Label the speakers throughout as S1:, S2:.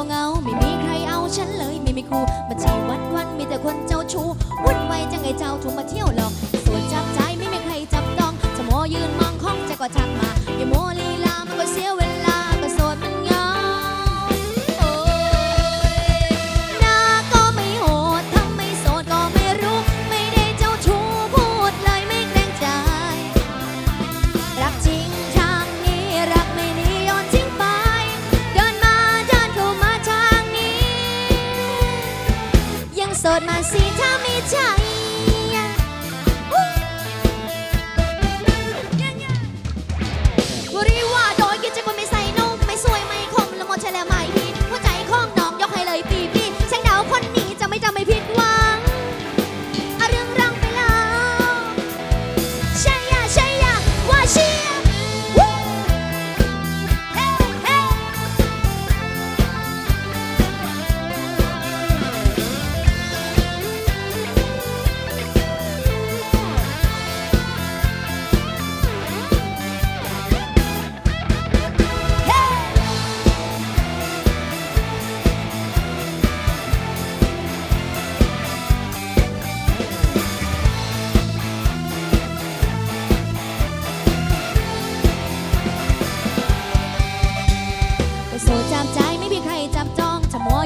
S1: ก็เงา ไม่มีใครเอาฉันเลยไม่มีครูมาชีวันวันมีแต่คนเจ้าชู้วุ่นวายจังไงเจ้าถูกมาเที่ยวหลอกส่วนจับใจไม่มีใครจับต้องจะมมยืนมองคองใจก็ชักมา 嫁衣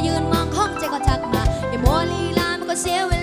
S1: ยืนมองข้องใจก็ชักมาอย่ามัวลีลามันก็เสียเวลา